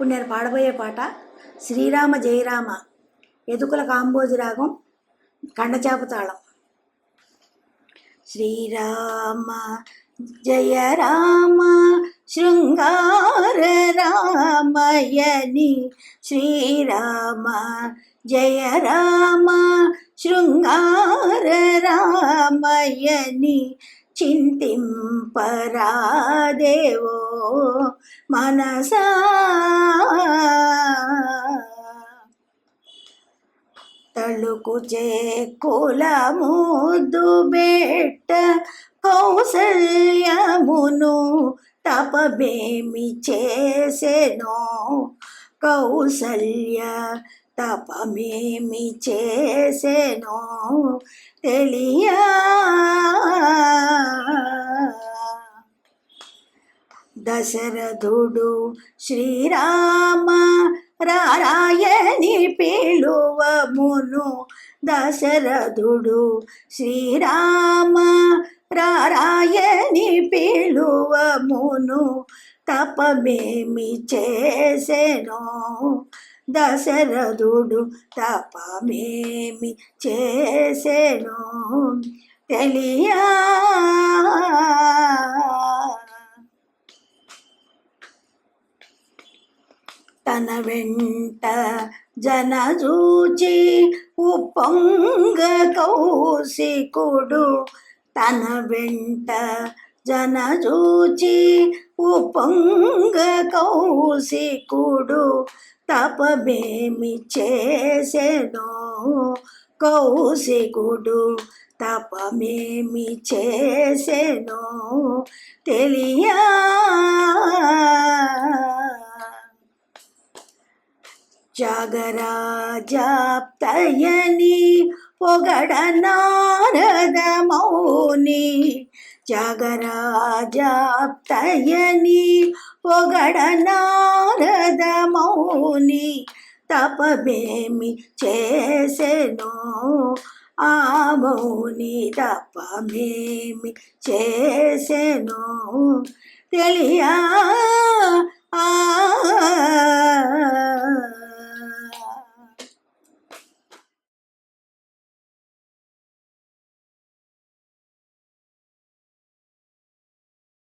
ఇప్పుడు నేను పాడబోయే పాట శ్రీరామ జయరామ ఎదుకుల కాంబోజి రాగం కండచాపు తాళం. శ్రీరామ జయ రామ శృంగార రామయని. శ్రీరామ జయ రామ శృంగార రామయని. చింతింపరాదేవో మనసా. తళుకు చేకుల ముద్దు బెట్ట కౌసల్యమును తపమేమి చేసెనో? కౌసల్య తపమేమి చేసెనో? తెలియా దశరథుడు శ్రీరామ రారాయణి పిలువమును. దశరథుడు శ్రీరామ రారాయణి పిలువమును తపమేమి చేసెను? దశరథుడు తపమేమి చేసెను? తెలియా తన వెంట జనజూచి ఉప్పొంగ కౌశికుడు. తన వెంట జనజూచి ఉప్పొంగ కౌశికుడు. తపమేమి చేసెనో కౌశికుడు. తపమేమి చేసెనో తెలియా జాగరాజాప్తయని పొగడ నారద మౌని. జాగరాజాప్తయని పొగడ నారద మౌని. తపమేమి చేసెను ఆ మౌని? తపమేమి చేసెను? తెలియా? ఆ